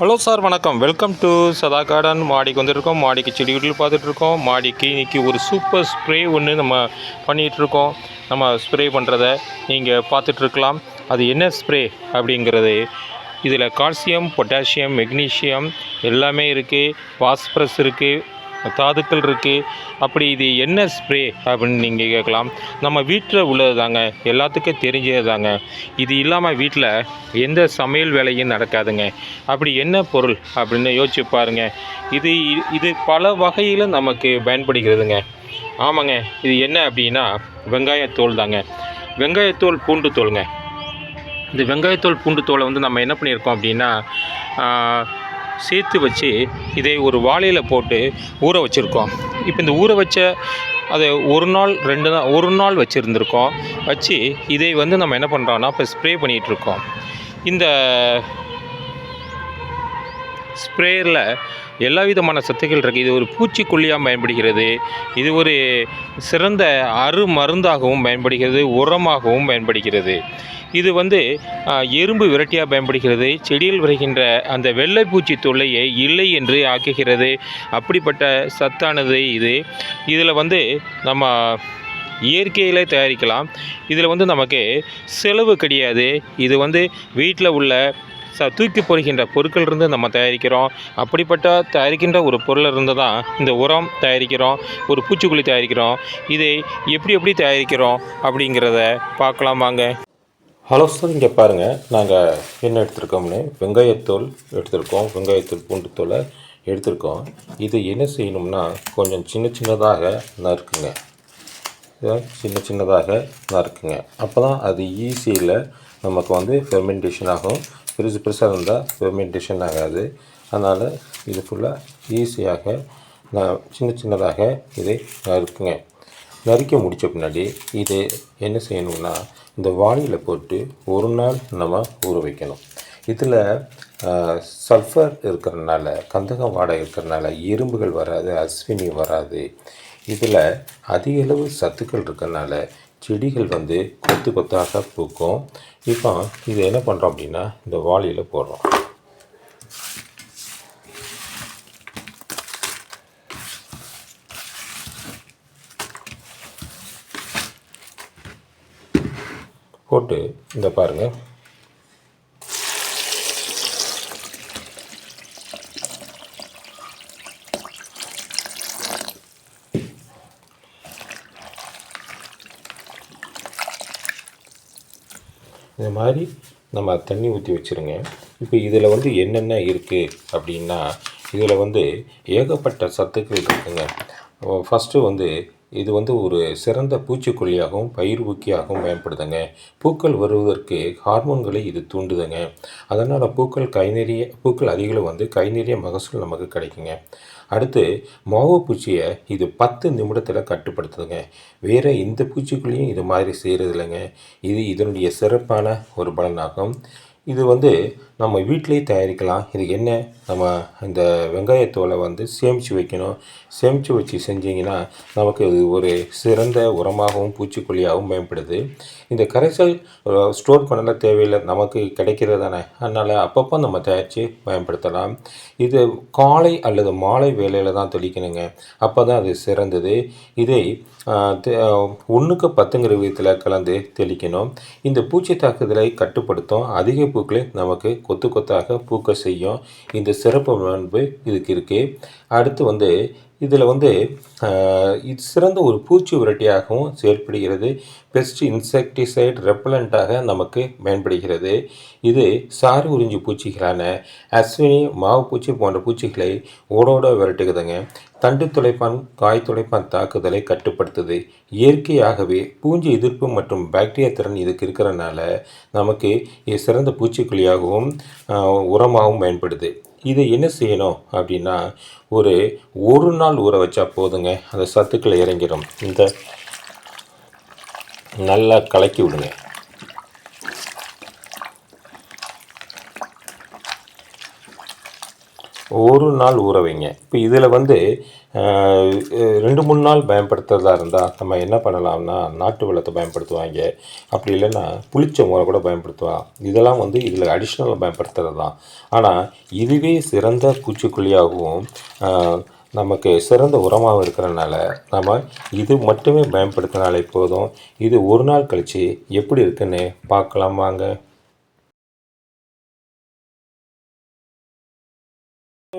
Hello sir வணக்கம். Welcome to Sadha garden மாடிக்கு வந்துருக்கோம். மாடிக்கு செடி வீட்டில் பார்த்துட்ருக்கோம். மாடிக்கு இன்றைக்கி ஒரு சூப்பர் ஸ்ப்ரே ஒன்று நம்ம பண்ணிகிட்ருக்கோம் நம்ம ஸ்ப்ரே பண்ணுறத நீங்கள் பார்த்துட்ருக்கலாம். அது என்ன ஸ்ப்ரே அப்படிங்கிறது? இதில் கால்சியம் பொட்டாசியம் மெக்னீஷியம் எல்லாமே இருக்குது பாஸ்பரஸ் இருக்குது தாதுக்கள் இருக்குது அப்படி இது என்ன ஸ்ப்ரே அப்படின்னு நீங்கள் கேட்கலாம். நம்ம வீட்டில் உள்ளது தாங்க எல்லாத்துக்கும் தெரிஞ்சது தாங்க இது இல்லாமல் வீட்டில் எந்த சமையல் வேலையும் நடக்காதுங்க. அப்படி என்ன பொருள் அப்படின்னு யோசிச்சு பாருங்க. இது இது பல வகையில் நமக்கு பயன்படுகிறதுங்க. ஆமாங்க. இது என்ன அப்படின்னா வெங்காயத்தோல் தாங்க. வெங்காயத்தோல் பூண்டு தோலுங்க இந்த வெங்காயத்தோல் பூண்டு தோலை வந்து நம்ம என்ன பண்ணியிருக்கோம் அப்படின்னா சேர்த்து வச்சு இதை ஒரு வாழையில் போட்டு ஊற வச்சுருக்கோம். இப்போ இந்த ஊற வச்ச அதை ஒரு நாள் ரெண்டு நாள் ஒரு நாள் வச்சுருந்துருக்கோம். வச்சு இதை வந்து நம்ம என்ன பண்ணுறோன்னா இப்போ ஸ்ப்ரே பண்ணிகிட்ருக்கோம் இந்த ஸ்ப்ரேயரில் எல்லா விதமான சத்துக்கள் இருக்குது இது ஒரு பூச்சிக்கொல்லியாக பயன்படுகிறது. இது ஒரு சிறந்த அரு மருந்தாகவும் பயன்படுகிறது உரமாகவும் பயன்படுகிறது. இது வந்து எறும்பு விரட்டியாக பயன்படுகிறது. செடியில் வருகின்ற அந்த வெள்ளைப்பூச்சி தொல்லையை இல்லை என்று ஆக்குகிறது. அப்படிப்பட்ட சத்தானது இது. இதில் வந்து நம்ம இயற்கையிலே தயாரிக்கலாம். இதில் வந்து நமக்கு செலவு கிடையாது. இது வந்து வீட்டில் உள்ள ச தூக்கி போடுகின்ற பொருட்கள் இருந்து நம்ம தயாரிக்கிறோம். அப்படிப்பட்ட தயாரிக்கின்ற ஒரு பொருள் இருந்து தான் இந்த உரம் தயாரிக்கிறோம். ஒரு பூச்சிக்கொல்லி தயாரிக்கிறோம். இதை எப்படி எப்படி தயாரிக்கிறோம் அப்படிங்கிறத பார்க்கலாம் வாங்க. ஹலோ சார் இங்கே பாருங்கள் நாங்கள் என்ன எடுத்திருக்கோம்னு வெங்காயத்தோல் எடுத்திருக்கோம். வெங்காயத்தோல் பூண்டு தோலை எடுத்திருக்கோம். இது என்ன செய்யணும்னா கொஞ்சம் சின்ன சின்னதாக நறுக்குங்க. சின்ன சின்னதாக நறுக்குங்க. அப்போ தான் அது ஈஸியில் நமக்கு வந்து ஃபெர்மெண்டேஷன் ஆகும். பெருசு பெருசாக இருந்தால் ஃபெர்மெண்டேஷன் ஆகாது. அதனால் இது ஃபுல்லாக ஈஸியாக நான் சின்ன சின்னதாக இதை நறுக்குங்க. நறுக்க முடித்த பின்னாடி இது என்ன செய்யணும்னா இந்த வாளியில் போட்டு ஒரு நாள் நம்ம ஊற வைக்கணும். இதில் சல்ஃபர் இருக்கிறனால கந்தக வாடை இருக்கிறனால எறும்புகள் வராது அஸ்வினி வராது. இதில் அதிக அளவு சத்துக்கள் இருக்கிறனால செடிகள் வந்து கொத்து கொத்தாக பூக்கும். இப்போ இதை என்ன பண்ணுறோம் அப்படின்னா இந்த வாளியில் போடுறோம். போட்டு இந்த பாருங்கள் இந்த மாதிரி நம்ம தண்ணி ஊற்றி வச்சுருங்க. இப்போ இதில் வந்து என்னென்ன இருக்குது அப்படின்னா இதில் வந்து ஏகப்பட்ட சத்துக்கள் இருக்குதுங்க ஃபஸ்ட்டு வந்து இது வந்து ஒரு சிறந்த பூச்சிக்கொல்லியாகவும் பயிர் ஊக்கியாகவும் பயன்படுதுங்க. பூக்கள் வருவதற்கு ஹார்மோன்களை இது தூண்டுதுங்க. அதனால் பூக்கள் கை நிறைய பூக்கள் அதிகம் வந்து கை நிறைய மகசூல் நமக்கு கிடைக்குங்க. அடுத்து மாவு பூச்சியை இது பத்து நிமிடத்தில் கட்டுப்படுத்துதுங்க. வேறு எந்த பூச்சிக்குள்ளேயும் இது மாதிரி செய்கிறது இல்லைங்க இது இதனுடைய சிறப்பான ஒரு பலனாகும். இது வந்து நம்ம வீட்டிலேயே தயாரிக்கலாம். இது என்ன? நம்ம இந்த வெங்காயத்தோலை வந்து சேமித்து வைக்கணும். சேமித்து வச்சு செஞ்சிங்கன்னா நமக்கு இது ஒரு சிறந்த உரமாகவும் பூச்சிக்கொல்லியாகவும் பயன்படுது இந்த கரைசல் ஸ்டோர் பண்ணல தேவையில்லை. நமக்கு கிடைக்கிறது தானே. அதனால் அப்பப்போ நம்ம தயாரித்து பயன்படுத்தலாம். இது காலை அல்லது மாலை வேலையில் தான் தெளிக்கணுங்க. அப்போ தான் அது சிறந்தது. இதை ஒன்றுக்கு பத்துங்கிற விதத்தில் கலந்து தெளிக்கணும். இந்த பூச்சி தாக்குதலை கட்டுப்படுத்தும் அதிக பூக்களை நமக்கு கொத்து கொத்தாக பூக்க செய்யும். இந்த சிறப்பு பண்பு இதுக்கு இருக்குது அடுத்து வந்து இதில் வந்து இது சிறந்த ஒரு பூச்சி விரட்டியாகவும் செயல்படுகிறது பெஸ்ட் இன்செக்டிசைட் ரெப்பலண்ட்டாக நமக்கு பயன்படுகிறது இது சாறு உறிஞ்சி பூச்சிகளான அஸ்வினி மாவு பூச்சி போன்ற பூச்சிகளை ஓடோட விரட்டுக்குதுங்க தண்டு துளைப்பான் காய் துளைப்பான் தாக்குதலை கட்டுப்படுத்துது. இயற்கையாகவே பூஞ்சி எதிர்ப்பு மற்றும் பாக்டீரியா திறன் இதுக்கு இருக்கிறனால நமக்கு சிறந்த பூச்சிக்கொல்லியாகவும் உரமாகவும் பயன்படுது இதை என்ன செய்யணும் அப்படின்னா ஒரு ஒரு நாள் ஊற வச்சா போதுங்க. அந்த சத்துக்களை இறங்கிடும் இந்த நல்லா கலக்கி விடுங்க. ஒரு நாள் ஊற வைங்க இப்போ இதில் வந்து ரெண்டு மூணு நாள் பயன்படுத்துறதா இருந்தால் நம்ம என்ன பண்ணலாம்னா நாட்டு வெள்ளத்தை பயன்படுத்துவாங்க. அப்படி இல்லைன்னா புளிச்ச முறை கூட பயன்படுத்துவாங்க இதெல்லாம் வந்து இதில் அடிஷ்னலாக பயன்படுத்துறது தான் ஆனால் இதுவே சிறந்த பூச்சிக்கொல்லியாகவும் நமக்கு சிறந்த உரமாக இருக்கிறனால நம்ம இது மட்டுமே பயன்படுத்தினாலே போதும். இது ஒரு நாள் கழித்து எப்படி இருக்குன்னு பார்க்கலாம் வாங்க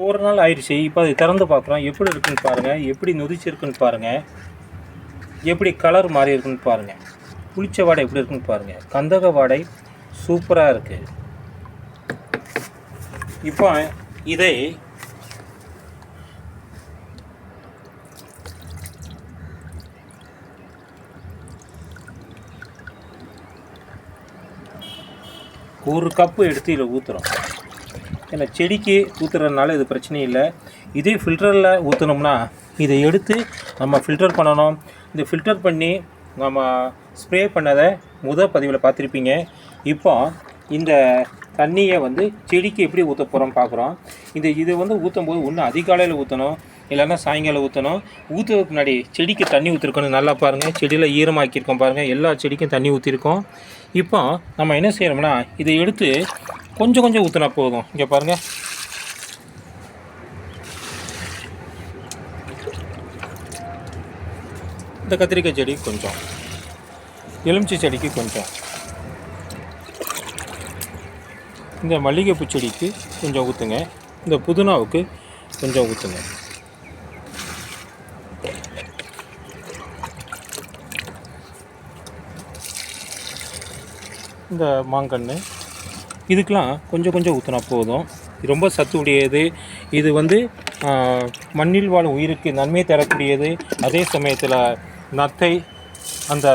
ஒரு நாள் ஆயிடுச்சு. இப்போ அதை திறந்து பார்க்குறோம். எப்படி இருக்குன்னு பாருங்கள் எப்படி நொதிச்சிருக்குன்னு பாருங்கள் எப்படி கலர் மாறி இருக்குன்னு பாருங்கள் புளிச்ச வாடை எப்படி இருக்குன்னு பாருங்கள் கந்தக வாடை சூப்பராக இருக்குது இப்போ இதை ஒரு கப்பு எடுத்து இதில் ஊற்றுறோம் ஏன்னா செடிக்கு ஊற்றுறதுனால இது பிரச்சனை இல்லை. இதே ஃபில்டரில் ஊற்றுனோம்னா இதை எடுத்து நம்ம ஃபில்டர் பண்ணணும். இந்த ஃபில்டர் பண்ணி நம்ம ஸ்ப்ரே பண்ணதை முத பதிவில் பார்த்துருப்பீங்க. இப்போ இந்த தண்ணியை வந்து செடிக்கு எப்படி ஊற்ற போகிறோம் பார்க்குறோம். இந்த இது வந்து ஊற்றும் போது ஒன்று அதிகாலையில் ஊற்றணும் இல்லைன்னா சாயங்காலம் ஊற்றணும் ஊற்றுறதுக்கு முன்னாடி செடிக்கு தண்ணி ஊற்றிருக்கணும் நல்லா பாருங்கள் செடியில் ஈரமாக்கியிருக்கோம் பாருங்கள் எல்லா செடிக்கும் தண்ணி ஊற்றிருக்கோம் இப்போ நம்ம என்ன செய்கிறோம்னா இதை எடுத்து கொஞ்சம் கொஞ்சம் ஊற்றினா போதும். இங்கே பாருங்கள் இந்த கத்திரிக்காய் செடி கொஞ்சம். எலுமிச்சை செடிக்கு கொஞ்சம். இந்த மல்லிகைப்பூ செடிக்கு கொஞ்சம் ஊற்றுங்க இந்த புதினாவுக்கு கொஞ்சம் ஊற்றுங்க இந்த மாங்கன்று. இதுக்கெலாம் கொஞ்சம் கொஞ்சம் ஊற்றினா போதும். ரொம்ப சத்து உடையது இது வந்து மண்ணில் வாழும் உயிருக்கு நன்மை தரக்கூடியது. அதே சமயத்தில் நத்தை அந்த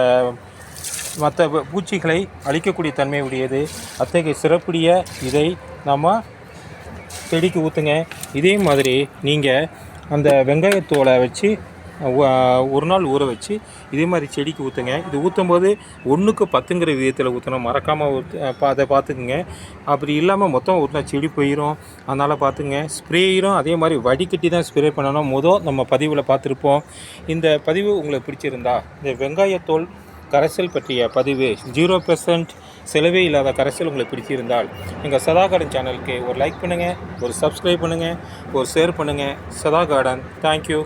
மற்ற பூச்சிகளை அழிக்கக்கூடிய தன்மை உடையது. அத்தகைய சிறப்புடைய இதை நம்ம செடிக்கு ஊற்றுங்க இதே மாதிரி நீங்கள் அந்த வெங்காயத்தோலை வச்சு ஒரு நாள் ஊற வச்சு இதே மாதிரி செடிக்கு ஊற்றுங்க இது ஊற்றும் போது ஒன்றுக்கு பத்துங்கிற விதத்தில் ஊற்றணும் மறக்காமல் ஊற்று பா அதை பார்த்துக்குங்க. அப்படி இல்லாமல் மொத்தம் ஊற்றினா செடி போயிடும் அதனால் பார்த்துங்க ஸ்ப்ரேயரும். அதே மாதிரி வடிகட்டி தான் ஸ்ப்ரே பண்ணணும். மொதல் நம்ம பதிவில் பார்த்துருப்போம். இந்த பதிவு உங்களுக்கு பிடிச்சிருந்தா இந்த வெங்காயத்தோல் கரைசல் பற்றிய பதிவு ஜீரோ பெர்சன்ட் செலவே இல்லாத கரைசல் உங்களுக்கு பிடிச்சிருந்தால் எங்கள் சதா கார்டன் சேனலுக்கு ஒரு லைக் பண்ணுங்கள் ஒரு சப்ஸ்கிரைப் பண்ணுங்கள் ஒரு ஷேர் பண்ணுங்கள் சதா கார்டன் தேங்க்யூ